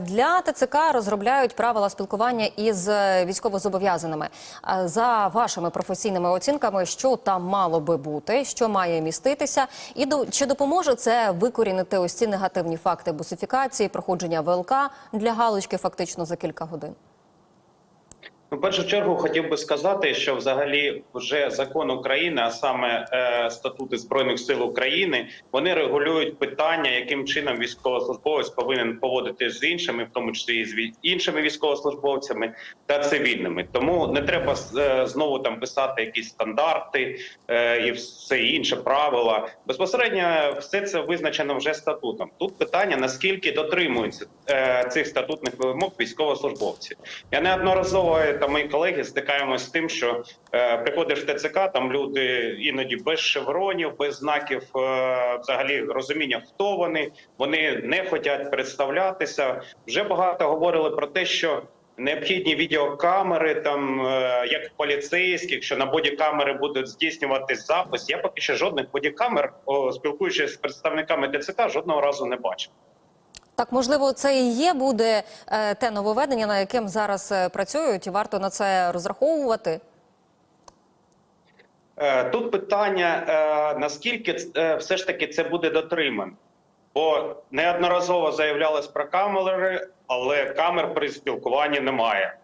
Для ТЦК розробляють правила спілкування із е, військовозобов'язаними. За вашими професійними оцінками, що там мало би бути, що має міститися, і чи допоможе це викорінити ось ці негативні факти бусифікації, проходження ВЛК для галочки фактично за кілька годин. В першу чергу хотів би сказати, що взагалі вже закон України, а саме е, статути збройних сил України, вони регулюють питання, яким чином військовослужбовець повинен поводити з іншими, в тому числі і з іншими військовослужбовцями та цивільними. Тому не треба е, знову там писати якісь стандарти е, і все інше правила. Безпосередньо все це визначено вже статутом. Тут питання наскільки дотримуються е, цих статутних вимог військовослужбовці. Я неодноразово та мої колеги стикаємося з тим, що е, приходиш в ТЦК, там люди іноді без шевронів, без знаків е, взагалі розуміння, хто вони. Вони не хочуть представлятися. Вже багато говорили про те, що необхідні відеокамери, там е, як поліцейських, що на бодікамери будуть здійснювати запис. Я поки що жодних бодікамер, о, спілкуючись з представниками ТЦК, жодного разу не бачив. Так, можливо, це і є буде е, те нововведення, на яким зараз е, працюють, і варто на це розраховувати. Е, Тут питання, наскільки все ж таки це буде дотримано. Бо неодноразово заявлялось про камери, але камер при спілкуванні немає.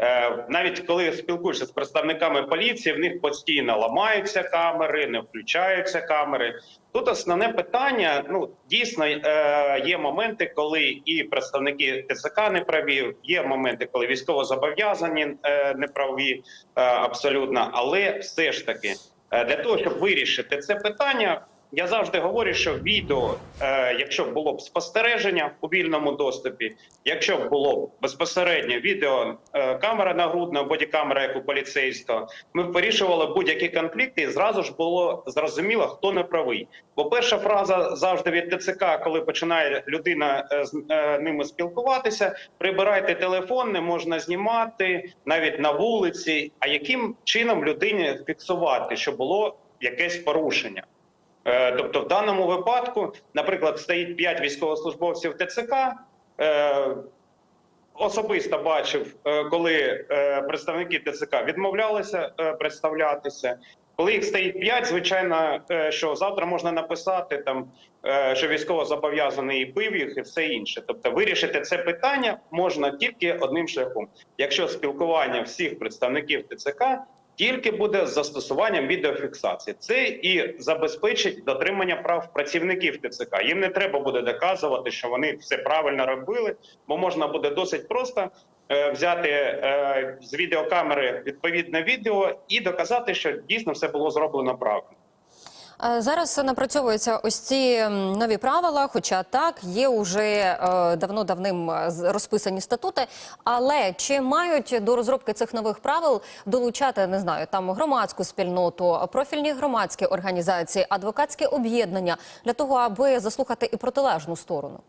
Е, Навіть коли спілкуєшся з представниками поліції, в них постійно ламаються камери, не включаються камери. Тут основне питання: ну дійсно е, є моменти, коли і представники ТЦК не праві, є моменти, коли військовозобов'язані е, не праві абсолютно, але все ж таки для того, щоб вирішити це питання. Я завжди говорю, що відео, е, якщо б було б спостереження у вільному доступі, якщо б було б безпосередньо відео, е, камера нагрудна, бодікамера, як у поліцейського, ми б вирішували будь-які конфлікти, і зразу ж було зрозуміло, хто не правий. Бо перша фраза завжди від ТЦК, коли починає людина е, з е, ними спілкуватися, прибирайте телефон, не можна знімати навіть на вулиці. А яким чином людині фіксувати, що було якесь порушення? Е, Тобто, в даному випадку, наприклад, стоїть 5 військовослужбовців ТЦК. е, Особисто бачив, е, коли представники ТЦК відмовлялися представлятися. Коли їх стоїть 5, звичайно, що завтра можна написати там, що військово зобов'язаний і бив їх, і все інше. Тобто, вирішити це питання можна тільки одним шляхом, якщо спілкування всіх представників ТЦК тільки буде з застосуванням відеофіксації. Це і забезпечить дотримання прав працівників ТЦК. Їм не треба буде доказувати, що вони все правильно робили, бо можна буде досить просто е, взяти е, з відеокамери відповідне відео і доказати, що дійсно все було зроблено правильно. Е, Зараз напрацьовуються ось ці нові правила, хоча так є уже давно давним е, розписані статути. Але чи мають до розробки цих нових правил долучати не знаю там громадську спільноту, профільні громадські організації, адвокатські об'єднання для того, аби заслухати і протилежну сторону?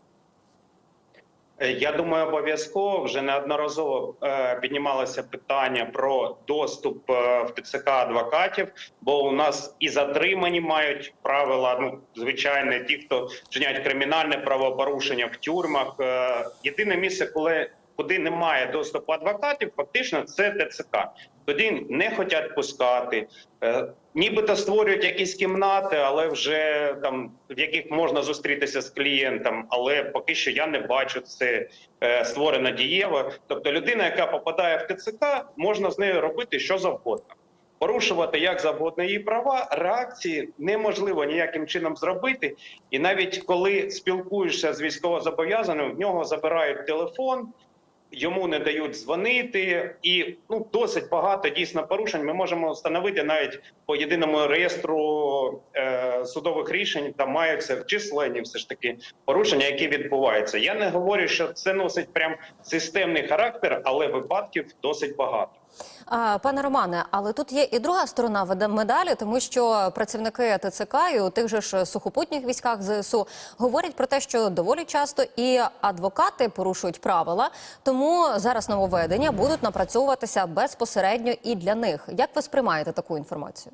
Е, Я думаю, обов'язково вже неодноразово е, піднімалося питання про доступ е, в ТЦК адвокатів, бо у нас і затримані мають правила. Ну звичайно, ті, хто вчиняють кримінальне правопорушення в тюрмах. Єдине місце, коли куди немає доступу адвокатів, фактично це ТЦК. Тоді не хочуть пускати. Е, Нібито створюють якісь кімнати, але вже там в яких можна зустрітися з клієнтом. Але поки що я не бачу це е, створено дієво. Тобто, людина, яка попадає в ТЦК, можна з нею робити що завгодно. Порушувати як завгодно її права, реакції неможливо ніяким чином зробити. І навіть коли спілкуєшся з військовозобов'язаним, в нього забирають телефон, йому не дають дзвонити, і ну досить багато дійсно порушень. Ми можемо встановити навіть по єдиному реєстру е, судових рішень. Там маються численні все ж таки порушення, які відбуваються. Я не говорю, що це носить прям системний характер, але випадків досить багато. Пане Романе, але тут є і друга сторона медалі, тому що працівники ТЦК і у тих же ж сухопутніх військах ЗСУ говорять про те, що доволі часто і адвокати порушують правила, тому зараз нововведення будуть напрацьовуватися безпосередньо і для них. Як ви сприймаєте таку інформацію?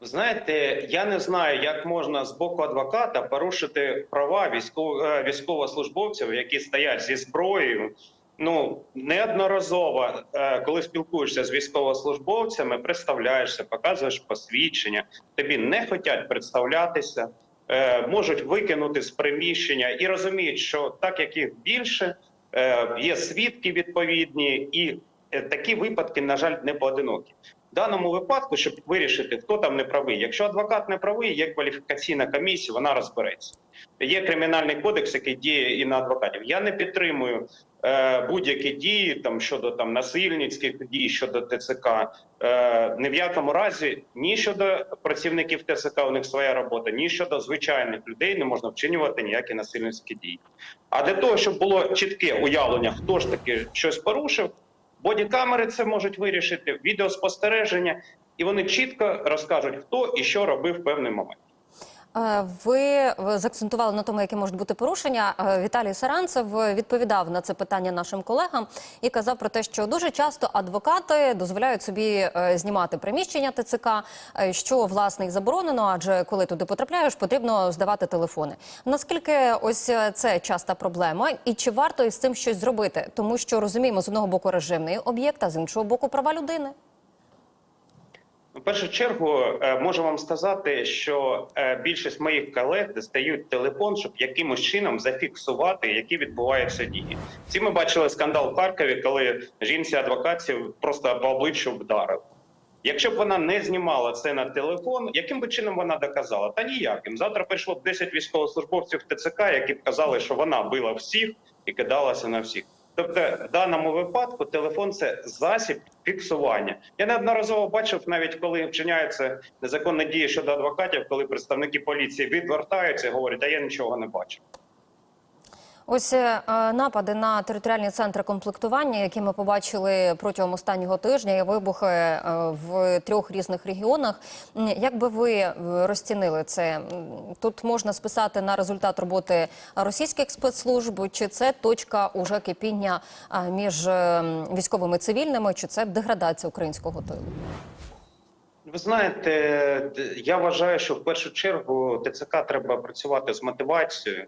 Знаєте, я не знаю, як можна з боку адвоката порушити права е, військовослужбовців, які стоять зі зброєю. Ну неодноразово, е, коли спілкуєшся з військовослужбовцями, представляєшся, показуєш посвідчення. Тобі не хочуть представлятися, е, можуть викинути з приміщення і розуміють, що так як їх більше, е, є свідки відповідні, і такі випадки, на жаль, не поодинокі. В даному випадку, щоб вирішити, хто там не правий. Якщо адвокат не правий, є кваліфікаційна комісія, вона розбереться. Є кримінальний кодекс, який діє і на адвокатів. Я не підтримую будь-які дії там щодо там насильницьких дій щодо ТЦК. Е, ні в якому разі ні щодо працівників ТЦК, у них своя робота, ні щодо звичайних людей не можна вчинювати ніякі насильницькі дії. А для того, щоб було чітке уявлення, хто ж таки щось порушив. Бодікамери це можуть вирішити, відеоспостереження, і вони чітко розкажуть, хто і що робив в певний момент. Е, Ви заакцентували на тому, які можуть бути порушення. Е, Віталій Саранцев відповідав на це питання нашим колегам і казав про те, що дуже часто адвокати дозволяють собі е, знімати приміщення ТЦК, що власне заборонено, адже коли туди потрапляєш, потрібно здавати телефони. Наскільки ось це часта проблема, і чи варто із цим щось зробити? Тому що розуміємо з одного боку режимний об'єкт, а з іншого боку права людини. В першу чергу е, можу вам сказати, що е, більшість моїх колег дістають телефон, щоб якимось чином зафіксувати, які відбуваються дії. Всі ми бачили скандал в Харкові, коли жінці адвокатів просто по обличчю вдарив. Якщо б вона не знімала це на телефон, яким би чином вона доказала? Та ніяким. Завтра прийшло б 10 військовослужбовців ТЦК, які б казали, що вона била всіх і кидалася на всіх. Тобто, в даному випадку телефон це засіб фіксування. Я неодноразово бачив, навіть коли вчиняються незаконні дії щодо адвокатів, коли представники поліції відвертаються і говорять, а я нічого не бачу. Ось е, напади на територіальні центри комплектування, які ми побачили протягом останнього тижня, і вибухи е, в трьох різних регіонах. Як би ви е, розцінили це? Тут можна списати на результат роботи російських спецслужб, чи це точка уже кипіння між е, військовими і цивільними, чи це деградація українського тилу? Ви знаєте, я вважаю, що в першу чергу ТЦК треба працювати з мотивацією.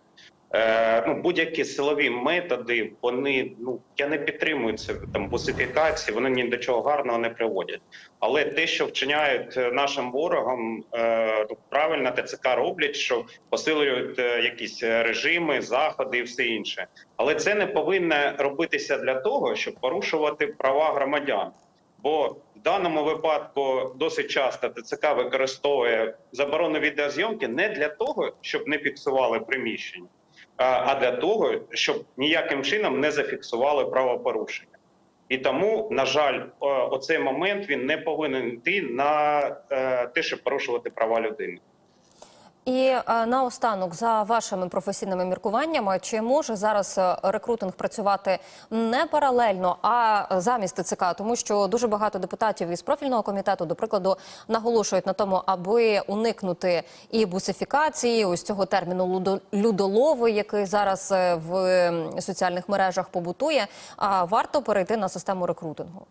Е, ну, будь-які силові методи, вони ну я не підтримую це там бусифікації, вони ні до чого гарного не приводять. Але те, що вчиняють е, нашим ворогам, е, ну, правильно ТЦК роблять, що посилюють е, якісь режими, заходи і все інше. Але це не повинно робитися для того, щоб порушувати права громадян. Бо в даному випадку досить часто ТЦК використовує заборону відеозйомки не для того, щоб не фіксували приміщення, а для того, щоб ніяким чином не зафіксували правопорушення. І тому, на жаль, оцей момент він не повинен йти на е, те, щоб порушувати права людини. І е, наостанок, за вашими професійними міркуваннями, чи може зараз е, рекрутинг працювати не паралельно, а замість ТЦК? Тому що дуже багато депутатів із профільного комітету, до прикладу, наголошують на тому, аби уникнути і бусифікації, ось цього терміну «лудо- людолови, який зараз е, в соціальних мережах побутує. А варто перейти на систему рекрутингу.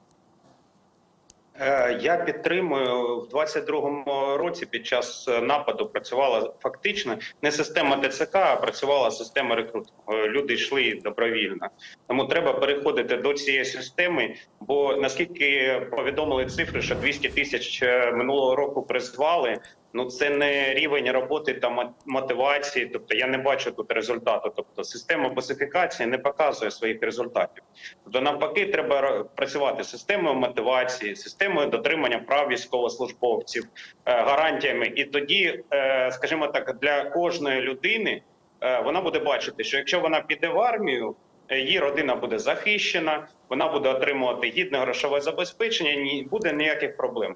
Е, Я підтримую в 22-му році. Під час е, нападу працювала фактично не система ТЦК, а працювала система рекрутингу. Е, Люди йшли добровільно. Тому треба переходити до цієї системи. Бо наскільки повідомили цифри, що 200 тисяч минулого року призвали. Ну це не рівень роботи та мотивації. Тобто я не бачу тут результату. Тобто система босифікації не показує своїх результатів. Тобто, навпаки, треба працювати системою мотивації, системою дотримання прав військовослужбовців, е, гарантіями. І тоді, е, скажімо так, для кожної людини е, вона буде бачити, що якщо вона піде в армію. Її родина буде захищена, вона буде отримувати гідне грошове забезпечення. Ні буде ніяких проблем.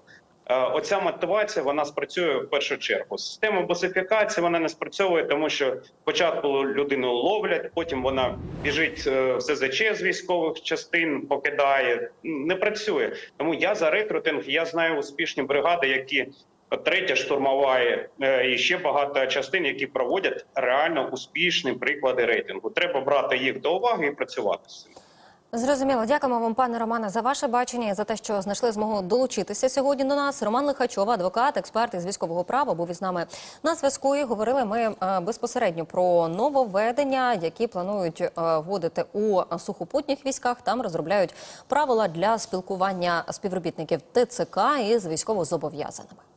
Е, Оця мотивація вона спрацює в першу чергу. Система босифікації вона не спрацьовує, тому що спочатку людину ловлять, потім вона біжить е, в СЗЧ з військових частин, покидає. Не працює. Тому я за рекрутинг. Я знаю успішні бригади, які третя штурмова е, і ще багато частин, які проводять реально успішні приклади рейтингу. Треба брати їх до уваги і працювати з цим. Зрозуміло, дякуємо вам, пане Романе, за ваше бачення і за те, що знайшли змогу долучитися сьогодні до нас. Роман Лихачов, адвокат, експерт із військового права, був із нами на зв'язку. І говорили ми е, безпосередньо про нововведення, які планують е, вводити у сухопутніх військах. Там розробляють правила для спілкування співробітників ТЦК із військовозобов'язаними.